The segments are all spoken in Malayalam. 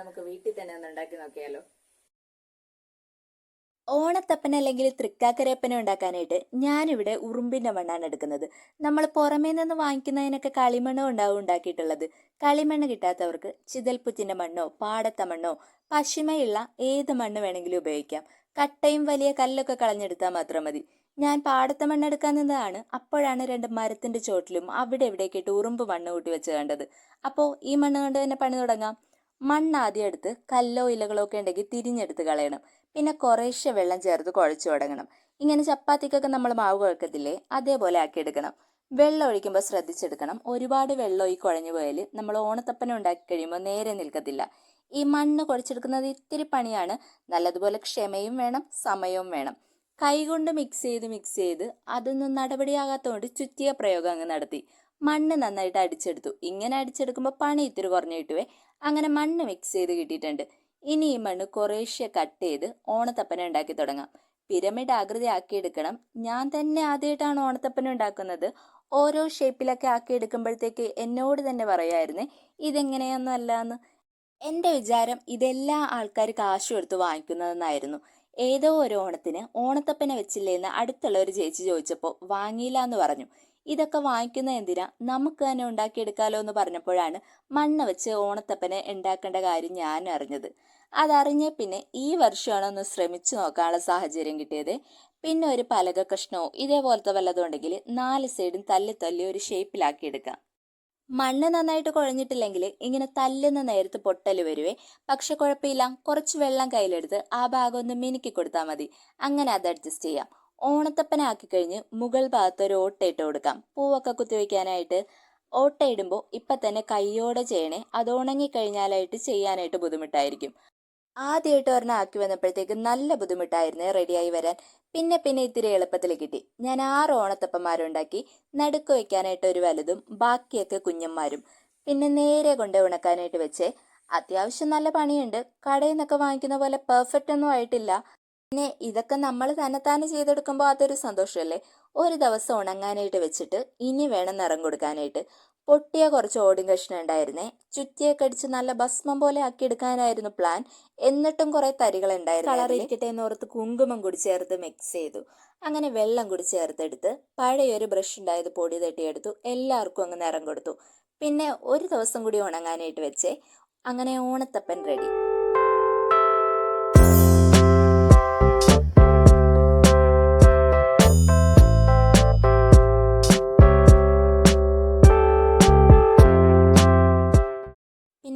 നമുക്ക് വീട്ടിൽ തന്നെ ഒന്ന് ഉണ്ടാക്കി നോക്കിയാലോ? ഓണത്തപ്പന അല്ലെങ്കിൽ തൃക്കാക്കരയപ്പന ഉണ്ടാക്കാനായിട്ട് ഞാനിവിടെ ഉറുമ്പിന്റെ മണ്ണാണ് എടുക്കുന്നത്. നമ്മൾ പുറമേ നിന്ന് വാങ്ങിക്കുന്നതിനൊക്കെ കളിമണ്ണോ ഉണ്ടാവും ഉണ്ടാക്കിയിട്ടുള്ളത്? കളിമണ്ണ് കിട്ടാത്തവർക്ക് ചിതൽപ്പുറ്റിന്റെ മണ്ണോ പാടത്ത മണ്ണോ പശിമയുള്ള ഏത് മണ്ണ് വേണമെങ്കിലും ഉപയോഗിക്കാം. കട്ടയും വലിയ കല്ലൊക്കെ കളഞ്ഞെടുത്താൽ മാത്രം മതി. ഞാൻ പാടത്ത മണ്ണെടുക്കാൻ നിന്നതാണ്. അപ്പോഴാണ് രണ്ട് മരത്തിന്റെ ചോട്ടിലും അവിടെ എവിടെയൊക്കെ ഇട്ട് ഉറുമ്പ് മണ്ണ് കൂട്ടി വെച്ച് കണ്ടത്. അപ്പോൾ ഈ മണ്ണ് കൊണ്ട് തന്നെ പണി തുടങ്ങാം. മണ്ണ് ആദ്യം എടുത്ത് കല്ലോ ഇലകളോ ഒക്കെ ഉണ്ടെങ്കിൽ തിരിഞ്ഞെടുത്ത് കളയണം. പിന്നെ കുറേശ്ശെ വെള്ളം ചേർത്ത് കുഴച്ചു തുടങ്ങണം. ഇങ്ങനെ ചപ്പാത്തിക്കൊക്കെ നമ്മൾ മാവ് കുഴക്കത്തില്ലേ അതേപോലെ ആക്കിയെടുക്കണം വെള്ളം ഒഴിക്കുമ്പോൾ ശ്രദ്ധിച്ചെടുക്കണം. ഒരുപാട് വെള്ളം ഈ കുഴഞ്ഞു പോയാൽ നമ്മൾ ഓണത്തപ്പന ഉണ്ടാക്കി കഴിയുമ്പോൾ നേരെ നിൽക്കത്തില്ല. ഈ മണ്ണ് കുഴച്ചെടുക്കുന്നത് ഇത്തിരി പണിയാണ്. നല്ലതുപോലെ ക്ഷമയും വേണം സമയവും വേണം. കൈകൊണ്ട് മിക്സ് ചെയ്ത് മിക്സ് ചെയ്ത് അതൊന്നും നടപടിയാകാത്തതുകൊണ്ട് ചുറ്റിയ പ്രയോഗം അങ്ങ് നടത്തി. മണ്ണ് നന്നായിട്ട് അടിച്ചെടുത്തു. ഇങ്ങനെ അടിച്ചെടുക്കുമ്പോൾ പണി ഇത്തിരി കുറഞ്ഞു കിട്ടുവേ അങ്ങനെ മണ്ണ് മിക്സ് ചെയ്ത് കിട്ടിയിട്ടുണ്ട്. ഇനി ഈ മണ്ണ് കുറേശ്ശെ കട്ട് ചെയ്ത് ഓണത്തപ്പന ഉണ്ടാക്കി തുടങ്ങാം. പിരമിഡ് ആകൃതി ആക്കിയെടുക്കണം ഞാൻ തന്നെ ആദ്യമായിട്ടാണ് ഓണത്തപ്പന ഉണ്ടാക്കുന്നത്. ഓരോ ഷേപ്പിലൊക്കെ ആക്കി എടുക്കുമ്പോഴത്തേക്ക് എന്നോട് തന്നെ പറയായിരുന്നു ഇതെങ്ങനെയൊന്നും അല്ല എന്ന് എന്റെ വിചാരം ഇതെല്ലാ ആൾക്കാർ കാശ് കൊടുത്ത് വാങ്ങിക്കുന്നതെന്നായിരുന്നു. ഏതോ ഒരു ഓണത്തിന് ഓണത്തപ്പനെ വെച്ചില്ലേന്ന് അടുത്തുള്ള ഒരു ചേച്ചി ചോദിച്ചപ്പോൾ വാങ്ങിയില്ല എന്ന് പറഞ്ഞു. ഇതൊക്കെ വാങ്ങിക്കുന്ന എന്തിനാ? നമുക്ക് തന്നെ ഉണ്ടാക്കിയെടുക്കാലോ എന്ന് പറഞ്ഞപ്പോഴാണ് മണ്ണ വെച്ച് ഓണത്തപ്പനെ ഉണ്ടാക്കേണ്ട കാര്യം ഞാൻ അറിഞ്ഞത്. അതറിഞ്ഞ പിന്നെ ഈ വർഷമാണ് ഒന്ന് ശ്രമിച്ചു നോക്കാനുള്ള സാഹചര്യം കിട്ടിയത്. പിന്നെ ഒരു പലക കഷ്ണമോ ഇതേപോലത്തെ വല്ലതും ഉണ്ടെങ്കിൽ നാല് സൈഡും തല്ലി തല്ലി ഒരു ഷേപ്പിലാക്കി എടുക്കാം. മണ്ണ് നന്നായിട്ട് കുഴഞ്ഞിട്ടില്ലെങ്കിൽ ഇങ്ങനെ തല്ലുന്ന നേരത്ത് പൊട്ടൽ വരുവേ. പക്ഷെ കുഴപ്പമില്ല. കുറച്ച് വെള്ളം കയ്യിലെടുത്ത് ആ ഭാഗം ഒന്ന് മിനുക്കി കൊടുത്താൽ മതി. അങ്ങനെ അത് അഡ്ജസ്റ്റ് ചെയ്യാം. ഓണത്തപ്പനാക്കി കഴിഞ്ഞ് മുകൾ ഭാഗത്ത് ഒരു ഓട്ടയിട്ട് കൊടുക്കാം. പൂവൊക്കെ കുത്തിവെക്കാനായിട്ട് ഓട്ടയിടുമ്പോൾ ഇപ്പം തന്നെ കൈയോടെ ചെയ്യണേ. അത് ഉണങ്ങിക്കഴിഞ്ഞാലായിട്ട് ചെയ്യാനായിട്ട് ബുദ്ധിമുട്ടായിരിക്കും. ആദ്യമായിട്ട് ഒരെണ്ണം ആക്കി വന്നപ്പോഴത്തേക്ക് നല്ല ബുദ്ധിമുട്ടായിരുന്നു റെഡിയായി വരാൻ. പിന്നെ പിന്നെ ഇത്തിരി എളുപ്പത്തിൽ കിട്ടി. ഞാൻ ആറ് ഓണത്തപ്പന്മാരുണ്ടാക്കി നടുക്ക് വയ്ക്കാനായിട്ട് ഒരു വലുതും ബാക്കിയൊക്കെ കുഞ്ഞന്മാരും. പിന്നെ നേരെ കൊണ്ട് ഉണക്കാനായിട്ട് വെച്ചേ. അത്യാവശ്യം നല്ല പണിയുണ്ട്. കടയിൽ നിന്നൊക്കെ വാങ്ങിക്കുന്ന പോലെ പെർഫെക്റ്റ് ഒന്നും ആയിട്ടില്ല. പിന്നെ ഇതൊക്കെ നമ്മൾ തന്നെത്താനെ ചെയ്തെടുക്കുമ്പോൾ അതൊരു സന്തോഷമല്ലേ? ഒരു ദിവസം ഉണങ്ങാനായിട്ട് വെച്ചിട്ട് ഇനി വേണം നിറം കൊടുക്കാനായിട്ട്. പൊട്ടിയ കുറച്ച് ഓടും കഷ്ണം ഉണ്ടായിരുന്നേ. ചുറ്റിയെ കടിച്ച് നല്ല ഭസ്മം പോലെ ആക്കി എടുക്കാനായിരുന്നു പ്ലാൻ എന്നിട്ടും കുറെ തരികൾ ഉണ്ടായിരുന്നു കളർ ഇരിക്കട്ടെ എന്ന് ഓർത്ത് കുങ്കുമം കൂടി ചേർത്ത് മിക്സ് ചെയ്തു. അങ്ങനെ വെള്ളം കൂടി ചേർത്തെടുത്ത് പഴയൊരു ബ്രഷ് ഉണ്ടായത് പൊടി തട്ടിയെടുത്തു എല്ലാവർക്കും അങ്ങ് നിറം കൊടുത്തു. പിന്നെ ഒരു ദിവസം കൂടി ഉണങ്ങാനായിട്ട് വെച്ചേ. അങ്ങനെ ഓണത്തപ്പൻ റെഡി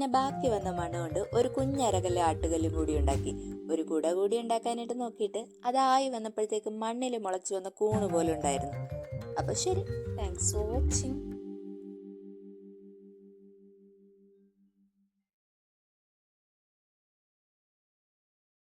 പിന്നെ ബാക്കി വന്ന മണ്ണ് കൊണ്ട് ഒരു കുഞ്ഞരകല്ല് ആട്ടുകല്ലും കൂടി ഉണ്ടാക്കി. ഒരു കുട കൂടി ഉണ്ടാക്കാനായിട്ട് നോക്കിയിട്ട് അതായി വന്നപ്പോഴത്തേക്ക് മണ്ണിൽ മുളച്ചു വന്ന കൂണ് പോലെ ഉണ്ടായിരുന്നു. അപ്പോൾ ശരി. Thanks for watching